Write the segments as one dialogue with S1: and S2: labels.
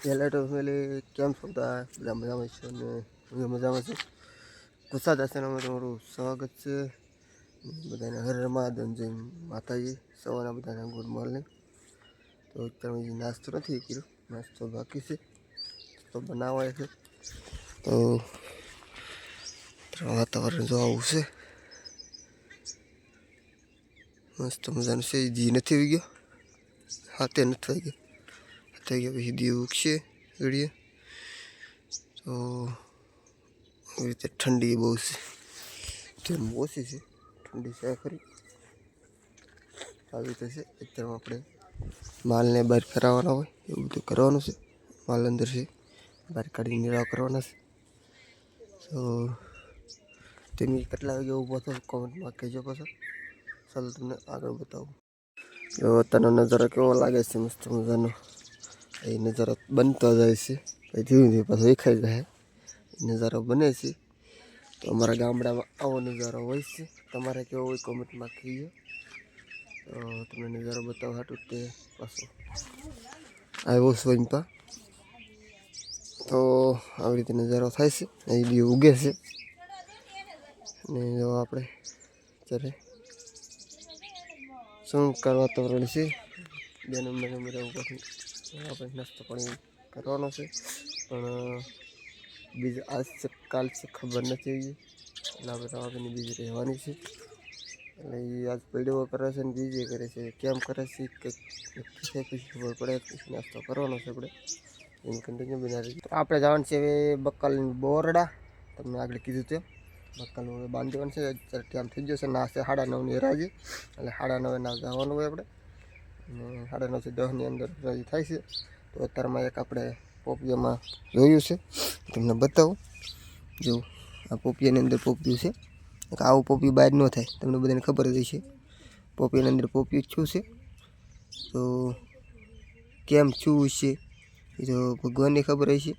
S1: પહેલાં તો ફેમિલી કેમ છો બધા બધા મજામાં છે અને હું મજામાં છું ગુસ્સા દાસનામાં તમારું સ્વાગત છે બધાને હર જય માતાજી સવારના બધાને ગુડ મોર્નિંગ તો અત્યારે હજી નાસ્તો નથી કર્યો નાસ્તો બાકી છે તો બનાવાય છે તો વાતાવરણ જો આવું છે મસ્ત મજાનું છે જી નથી આવી ગયો હાથે નથી થઈ ગયો થઈ ગયા પછી દીવ ઉગશે ઘડીએ તો આવી રીતે ઠંડી બહુ છે જેમ ઓછી છે ઠંડી છે ખરી આવી રીતે છે અત્યારમાં આપણે માલને બહાર કરાવવાના હોય એવું બધું કરવાનું છે માલ અંદર છે બહાર કાઢીને નિરાવ કરવાના છે તો તમે કેટલા વાગે ઊભો થો કોમેન્ટમાં કહેજો પાછો ચાલો તમને આગળ એવો અત્યારનો નજારો કેવો લાગે છે મસ્ત મજાનો એ નજારો બનતો જાય છે. પછી ધીમે ધીમે પાછો દેખાઈ જાય. એ નજારો બને છે. તો અમારા ગામડામાં આવો નજારો હોય છે. તમારે કેવો હોય કોમેન્ટમાં કહીએ. તો તમને નજારો બતાવવા હાટું તે પાછો. આવ્યો સ્વયંપા તો આવી રીતે નજારો થાય છે. અહીં બી ઉગે છે. ને જો આપણે અત્યારે શું કરવા વાતાવરણ છે. બે નંબર નંબર ઉપર આપણે નાસ્તો પાણી કરવાનો છે. પણ, બીજું આજ છે, કાલ છે, ખબર નથી એટલે આપણે રવાબેની બીજી રહેવાની છે. એટલે એ આજ પીડીઓ કરે છે ને બીજે કરે છે. કેમ કરે છે કે છે પછી ખબર પડે પછી નાસ્તો કરવાનો છે આપણે. એમ કન્ટિન્યુ બનાવી રહી આપણે જવાનું છે હવે બક્કલની બોરડા. તમને આગળ કીધું તેમ. બક્કલ હવે બાંધી દેવાનું છે. અત્યારે ટાઈમ થઈ ગયો છે. નાસ્તે સાડા નવની રાજી એટલે સાડા નવે ના જવાનું હોય આપણે. અને સાડા નવથી દસની અંદર રજૂ થાય છે. તો અત્યારમાં એક આપણે પોપિયામાં જોયું છે. તમને બતાવું. જો આ પોપિયાની અંદર પોપિયું છે. આવું પોપિયું બહાર ન થાય. તમને બધાને ખબર જ છે પોપિયાની અંદર પોપિયું શું છે? તો કેમ શું છે? એ તો ભગવાનને ખબર હશે.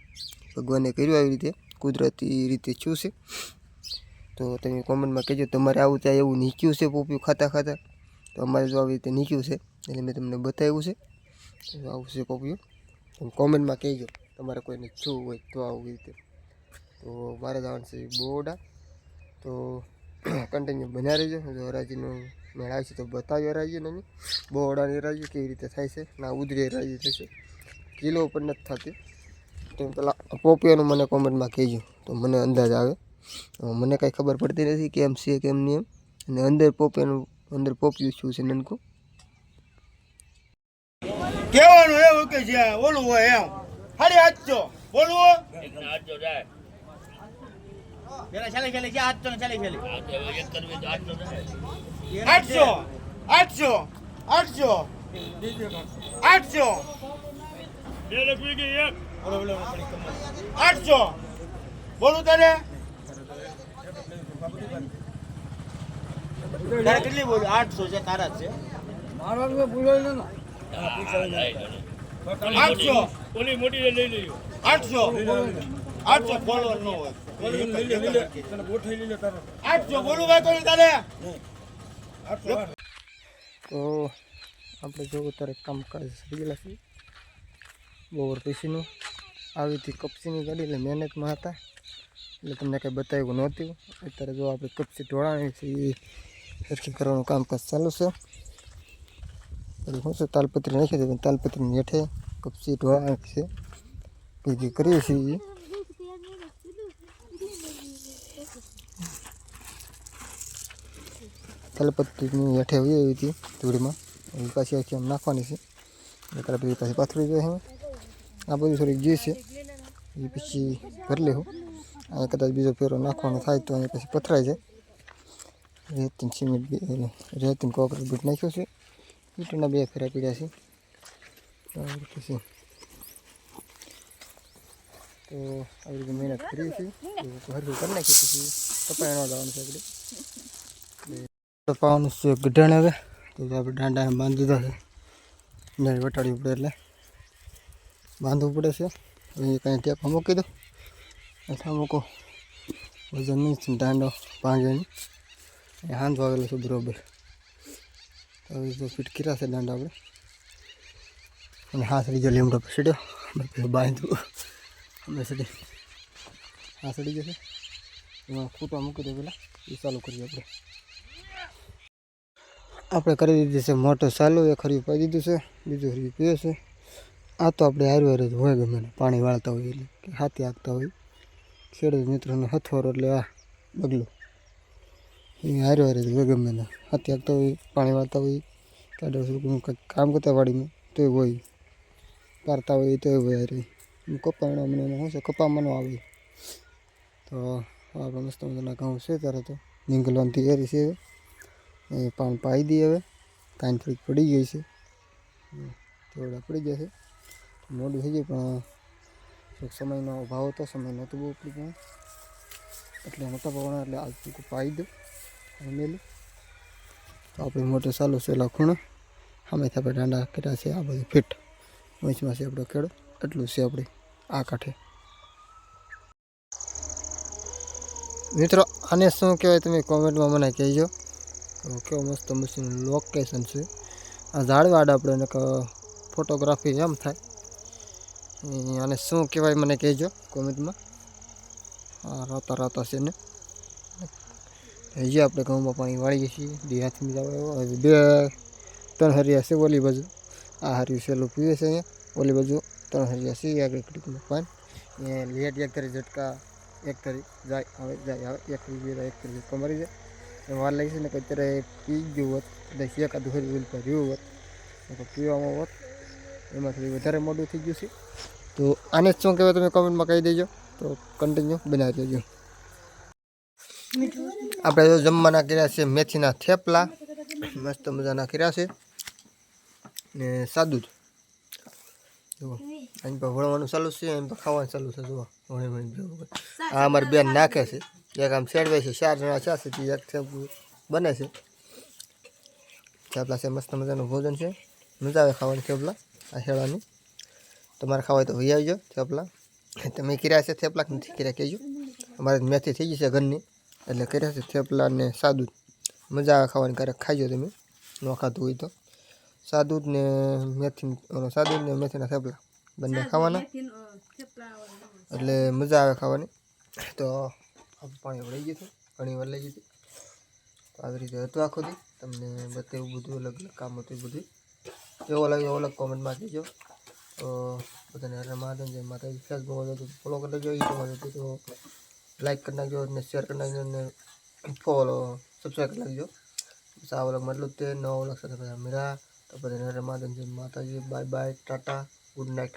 S1: ભગવાને કર્યું આવી રીતે. કુદરતી રીતે શું છે? તો તમે કોમેન્ટમાં કહેજો. તમારે આવું ત્યાં એવું નીચ્યું છે પોપિયું ખાતા ખાતા? તો અમારે જો આવી રીતે નીકળ્યું છે, એટલે મેં તમને બતાવ્યું છે. આવું છે પોપિયું તમે કોમેન્ટમાં કહેજો તમારે કોઈને શું હોય તો આવી રીતે. તો મારે જવાનું છે બોડા. તો કન્ટિન્યુ બન્યા રહેજો. જો હરાજીનો મેળ આવશે તો બતાવ્યો હરાજી નહીં બોડાની હરાજી કેવી રીતે થાય છે ના ઉધરી હરાજી થશે કિલો ઉપર નથી થતી. તો પેલા પોપિયાનું મને કોમેન્ટમાં કહેજો. તો મને અંદાજ આવે. મને કાંઈ ખબર પડતી નથી કેમ છે કેમ નહીં એમ. અને અંદર પોપિયાનું અંદર પોપિયું શું છે નનકું.
S2: કહેવાનું એવું કે જે ઓલું હોય એમ. સાડી હાચો. બોલવું. પેલા ચાલે ચાલે આઠસો ને ચાલે ચાલે આઠસો આઠસો આઠસો આઠસો બોલો, બોલો, બોલો. આઠસો બોલું તારે તારે કેટલી બોલું? આઠસો છે તારા જ છે. આઠસો.
S3: ઓલી મોટી લઈ લઈ
S2: આઠસો. આઠસો ફોલોવર ન હોય.
S1: તો આપણે જોવું અત્યારે કામકાજ થઈ ગયેલા છે. બહુ પીસીનું. આવી હતી કપસીની ગાડી એટલે મહેનતમાં હતા. એટલે તમને કંઈ બતાવ્યું નહોતું. અત્યારે જો આપણે કપસી ઢોળાણી છે એ સરખી કરવાનું કામકાજ ચાલુ છે એટલે શું છે તાલપત્રી નાખી દે તાલપત્રીની હેઠે કપસી ઢોળાણી છે ભેગી કરીએ છીએ તાલપત્રીની હેઠે હોય એવી હતી ધૂળમાં એ પાછી આખી આમ નાખવાની છે પછી પાછી પાથરી જાય હવે આ બધું થોડીક જે છે એ પછી ભરી લેવું અહીંયા કદાચ બીજો ફેરો નાખવાનો થાય તો અહીંયા પછી પથરાઈ જાય રેતીન સિમેન્ટ બી એટલે રેતીન કોકરેટ બીટ નાખ્યો છે. ઈંટના બે ફેરા પીડ્યા છે. આવી રીતે છે. તો આવી રીતે મહેનત કરીએ છીએ હરકું કરી નાખીએ પછી કપાય ન લાવવાનું છે આપણે પાવાનું છે ગઢાણ હવે. તો આપણે દાંડા બાંધી દીધા છે. ને વટાડવી પડે એટલે. બાંધવું પડે છે. અહીં કાંઈ ટેપમાં મૂકી દો. અથવા મૂકો વજન નહીં છે દાંડો ભાંગેની. એ હાંધ વાગેલો છે બરોબર. હવે તો ફિટ કર્યા છે દાંડા આપણે. અને હાથ ગયો લીમડો પછીડ્યો બાંધ્યું. અમે સડી. હા સડી જશે એમાં ફૂટવા મૂકી દે પેલા. એ ચાલુ કરીએ આપણે. આપણે કરી દીધી છે મોટર ચાલુ. એ ખરી પાઈ દીધું છે. બીજું ખરી પીએ છે. આ તો આપણે આયુર્વેદ જ હોય ગમે પાણી વાળતા હોય એટલે. હાથે આપતા હોય. ખેડૂત મિત્રોને હથવારો એટલે આ બગલો. એ હારે હારે હોય ગમે ના અત્યારે તો પાણી વાળતા હોય કાઢો કંઈક કામ કરતા વાડીમાં એ હોય. પારતા હોય તોય હોય હારે. કપાણા મને શું છે કપામાં આવે. તો આપણે મસ્ત મજાના ઘઉં છે ત્યારે તો. નીંગલવાની તૈયારી છે હવે. એ પાન પાઈ દઈએ હવે. કાંઈ થોડીક પડી ગઈ છે. થોડા પડી જશે મોડું થઈ ગયું, પણ સમયનો અભાવ હતો, સમય નહોતો બહુ પડી ગયો એટલે મોટા પ્રમાણે એટલે આજ ટૂંકું પાઈ દો અને મેલું. તો આપણે મોટર ચાલુ છે એલા ખૂણો સામેથી આપણે ડાંડા કર્યા છે, આ બધું ફિટ. વંચમાં છે આપણો ખેડો. એટલું છે આપણે આ કાંઠે. મિત્રો, આને શું કહેવાય તમે કોમેન્ટમાં મને કહેજો. કેવો મસ્ત મસ્ત લોકેશન છે. આ ઝાડવાડ આપણે ફોટોગ્રાફી એમ થાય. અને શું કહેવાય મને કહેજો કોમેન્ટમાં. રાતા રાતા છે ને. હજી આપણે ઘઉંમાં પાણી વાળીએ છીએ. બે હાથમી જાવ બે, ત્રણ હરિયા છે ઓલી બાજુ. આ હરિયું સહેલું પીવે છે અહીંયા. ઓલી બાજુ ત્રણ હરિયા છે. આગળ ક્રિકમાં પાણી અહીંયા લેટ એક કરી ઝટકા, એક કરી જાય આવે જાય આવે એક બે એક કરી ઝટકા મરી જાય. વાર લાગી છે ને કે અત્યારે પી ગયું હોત, એટલે એકાદું પર રહ્યું હોત, તો પીવામાં હોત, એમાં થોડી વધારે મોડું થઈ ગયું છે. તો આને જ શું કહેવાય તમે કોમેન્ટમાં કહી દેજો. તો કન્ટિન્યુ બનાવી દેજો. આપણે જો જમવાના કર્યા છે મેથીના થેપલા. મસ્ત મજાના કર્યા છે. ને સાદું જ. જુઓ અહીં પર વળવાનું ચાલુ છે અહીં પર ખાવાનું ચાલુ છે, જુઓ વણી વણી જુઓ. આ અમારી બેન નાખે છે. એક આમ શેડવે છે, ચાર જણા છે તેથી એક થેપલું બને છે. થેપલા છે, મસ્ત મજાનું ભોજન છે. મજા આવે ખાવાની થેપલા, આ હેળાની. તમારે ખાવા તો વહી આવજો, થેપલા. તમે કર્યા છે થેપલા નથી કર્યા, કહેજો. અમારે મેથી થઈ જશે ઘરની. એટલે કર્યા છે થેપલા ને સાદું. મજા આવે ખાવાની ક્યારેક ખાઈજો તમે. ન ખાતું હોય તો. સાદું ને મેથી સાદું ને મેથીના થેપલા. બંને ખાવાના. એટલે મજા આવે ખાવાની. તો પાણી વળી ગયું હતું ઘણી વાર લઈ ગયું તો આવી રીતે હતું આખું દી. તમને બતાવ્યું બધું અલગ અલગ કામ હતું બધું. કેવો લાગ્યો અલગ કોમેન્ટમાં કહેજો. તો બધાને હરે મહાદેવ જય માતાજી. ફેસબુક ફોલો કરી લેજો યુટ્યુબમાં હોય તો લાઈક કરી નાખજો અને શેર કરી નાખજો અને ફોલો સબસ્ક્રાઈબ કરી નાખજો. બસ આ વ્લોગમાં એટલું જ તે. નવા વ્લોગ સાથે બધા મળ્યા. તો બધાને જય માતાજી bye bye Tata good night